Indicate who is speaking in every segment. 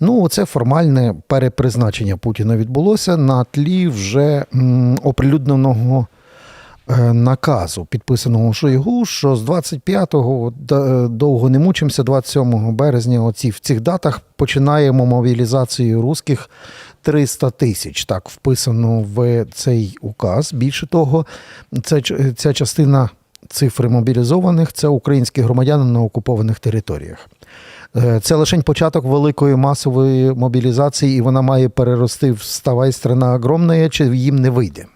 Speaker 1: Ну, це формальне перепризначення Путіна відбулося на тлі вже оприлюдненого е, наказу, підписаного Шойгу, що з 25-го д- довго не мучимося, 27 березня, оці в цих датах починаємо мобілізацію русських 300 тисяч. Так, вписано в цей указ. Більше того, це, ця частина цифри мобілізованих це українські громадяни на окупованих територіях. Е, Це лише початок великої масової мобілізації, і вона має перерости в «Вставай, страна огромна, чи їм не вийде.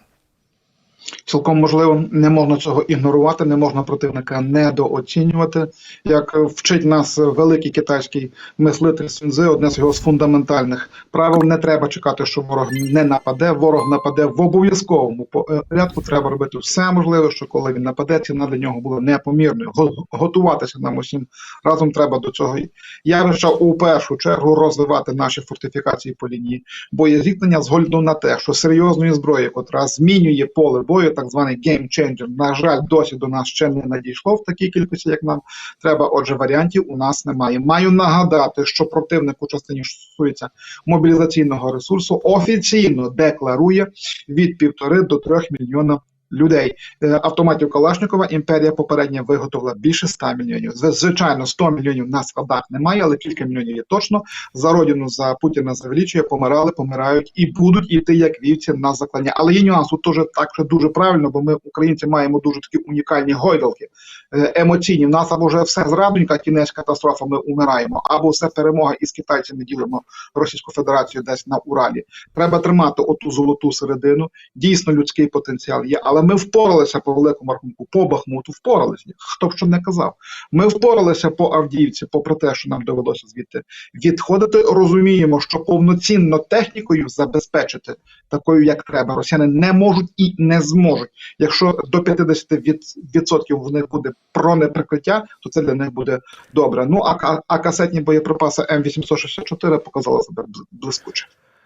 Speaker 2: Цілком можливо, не можна цього ігнорувати, не можна противника недооцінювати. Як вчить нас великий китайський мислитель Сунзи, одне з його з фундаментальних правил: не треба чекати, що ворог не нападе. Ворог нападе в обов'язковому порядку. Треба робити все можливе, що коли він нападе, ціна для нього була непомірною. Готуватися нам усім разом треба до цього явища у першу чергу розвивати наші фортифікації по лінії боєзіткнення з огляду на те, що серйозної зброї, котра змінює поле бою, так званий changer, на жаль, досі до нас ще не надійшло в такій кількості, як нам треба. Отже, варіантів у нас немає. Маю нагадати, що противник у частині що стосується мобілізаційного ресурсу офіційно декларує від півтори до трьох мільйона. Людей Е, автоматів Калашникова імперія попередня виготовила більше 100 мільйонів. Звичайно, 100 мільйонів на складах немає, але кілька мільйонів є точно. За родину за Путіна завеличує, помирали, помирають і будуть іти як вівці на заклання. Але є нюанс, тут теж так що дуже правильно, бо ми, українці, маємо дуже такі унікальні гойдалки е, емоційні. В нас або вже все зрадонька, кінець катастрофа, ми умираємо, або все перемога і з китайцями ділимо Російську Федерацію десь на Уралі. Треба тримати оту золоту середину. Дійсно, людський потенціал є, але ми впоралися по великому рахунку, по Бахмуту, впоралися. Хто б що не казав. Ми впоралися по Авдіївці, попри те, що нам довелося звідти відходити. Розуміємо, що повноцінно технікою забезпечити такою, як треба, росіяни не можуть і не зможуть. Якщо до 50% відсотків в них буде бронеприкриття, то це для них буде добре. Ну а, а, касетні боєприпаси М864 показали себе блискуче.